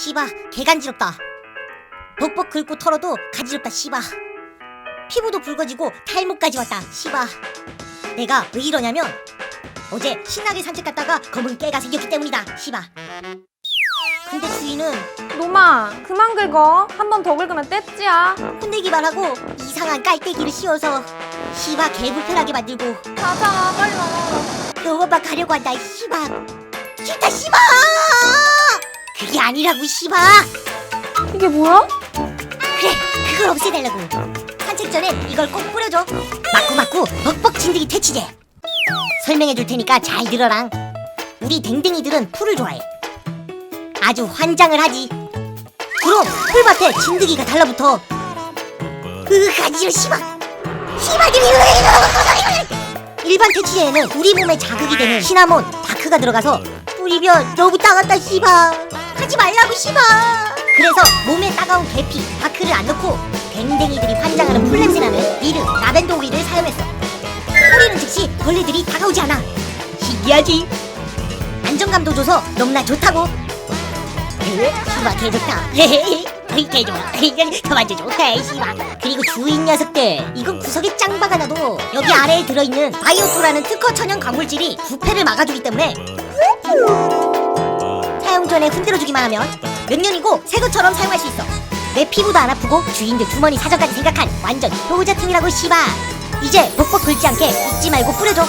씨바 개간지럽다. 벅벅 긁고 털어도 간지럽다 씨바. 피부도 붉어지고 탈모까지 왔다 씨바. 내가 왜 이러냐면 어제 신나게 산책 갔다가 검은 깨가 생겼기 때문이다 씨바. 근데 주인은 노마 그만 긁어. 한 번 더 긁으면 떼찌야. 혼내기만 하고 이상한 깔때기를 씌워서 씨바 개 불편하게 만들고. 가자 빨리 와. 병원만 가려고 한다 씨바. 진짜 씨바! 그 게 아니라고 씨바 이게 뭐야? 그래 그걸 없애달라고. 산책 전에 이걸 꼭 뿌려줘. 맞고 맞고 벅벅 진드기 퇴치제. 설명해 줄 테니까 잘 들어랑 우리 댕댕이들은 풀을 좋아해. 아주 환장을 하지. 그럼 풀밭에 진드기가 달라붙어. 으 가 지러 씨발. 씨발들이 일반 퇴치제에는 우리 몸에 자극이 되는 시나몬, 다크가 들어가서 뿌리면 너무 따갑다 씨발 씨발. 그래서 몸에 따가운 계피, 다크를 안 넣고 댕댕이들이 환장하는 풀냄새나는 미르, 라벤더 오일을 사용했어. 뿌리는 즉시 벌레들이 다가오지 않아. 신기하지? 안정감도 줘서 너무나 좋다고. 으, 씨발 개좋다. 어이 개좋아. 더 만져줘 에이 씨발. 그리고 주인 녀석들. 이건 구석에 짱 박아 놔도 여기 아래에 들어있는 바이오토라는 특허 천연 광물질이 부패를 막아주기 때문에 사용 전에 흔들어주기만 하면 몇 년이고 새 것처럼 사용할 수 있어. 내 피부도 안 아프고 주인들 주머니 사정까지 생각한 완전 효자템이라고 씨발. 이제 벅벅 긁지 않게 잊지 말고 뿌려줘